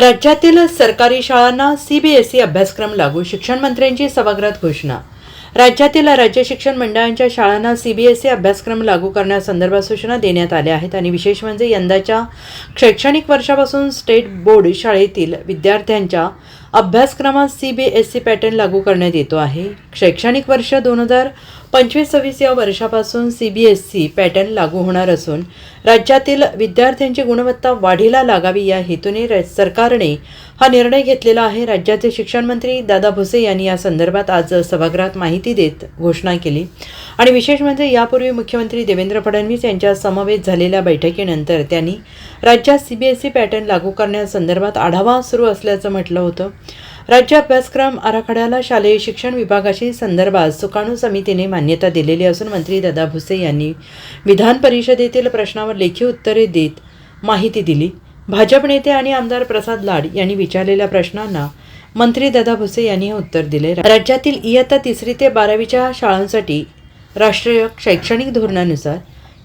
राज्यातील सरकारी शाळांना सीबीएसई अभ्यासक्रम लागू शिक्षण मंत्र्यांची सभागृहात घोषणा. राज्यातील राज्य शिक्षण मंडळांच्या शाळांना सीबीएसई अभ्यासक्रम लागू करण्यासंदर्भात सूचना देण्यात आल्या आहेत आणि विशेष म्हणजे यंदाच्या शैक्षणिक वर्षापासून स्टेट बोर्ड शाळेतील विद्यार्थ्यांच्या अभ्यासक्रमात C B S C pattern लागू करण्यात येतो आहे. शैक्षणिक वर्ष दोन हजार पंचवीस सव्वीस या वर्षापासून C B S C pattern लागू होणार असून राज्यातील विद्यार्थ्यांची गुणवत्ता वाढीला लागावी या हेतूने र- सरकारने हा निर्णय घेतलेला आहे. राज्याचे शिक्षण मंत्री दादा भुसे यांनी या संदर्भात आज सभागृहात माहिती देत घोषणा केली. आणि विशेष म्हणजे यापूर्वी मुख्यमंत्री देवेंद्र फडणवीस यांच्या समवेत झालेल्या बैठकीनंतर त्यांनी राज्यात C B S E pattern लागू करण्यासंदर्भात आढावा सुरू असल्याचं म्हटलं होतं. राज्य अभ्यासक्रम आराखड्याला शालेय शिक्षण विभागाशी संदर्भात सुकाणू समितीने मान्यता दिलेली असून मंत्री दादा भुसे यांनी विधान परिषदेतील प्रश्नावर लेखी उत्तरे देत माहिती दिली. भाजप नेते आणि आमदार प्रसाद लाड यांनी विचारलेल्या प्रश्नांना मंत्री दादा भुसे यांनी हे उत्तर दिले. राज्यातील इयत्ता तिसरी ते बारावीच्या शाळांसाठी राष्ट्रीय शैक्षणिक धोरणानुसार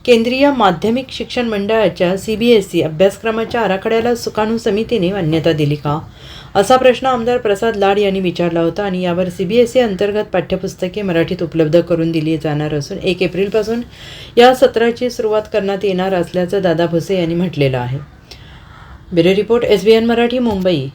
केंद्रीय माध्यमिक शिक्षण मंडळाच्या सी बी एस ई अभ्यासक्रमाच्या आराखड्याला सुकाणू समितीने मान्यता दिली का? असा प्रश्न आमदार प्रसाद लाड यांनी विचारला होता आणि यावर सी बी एस ई अंतर्गत पाठ्यपुस्तके मराठीत उपलब्ध करून दिली जाणार असून एक एप्रिलपासून या सत्राची सुरुवात करण्यात येणार असल्याचं दादा भुसे यांनी म्हटलेलं आहे. Bureau report S B N Marathi Mumbai.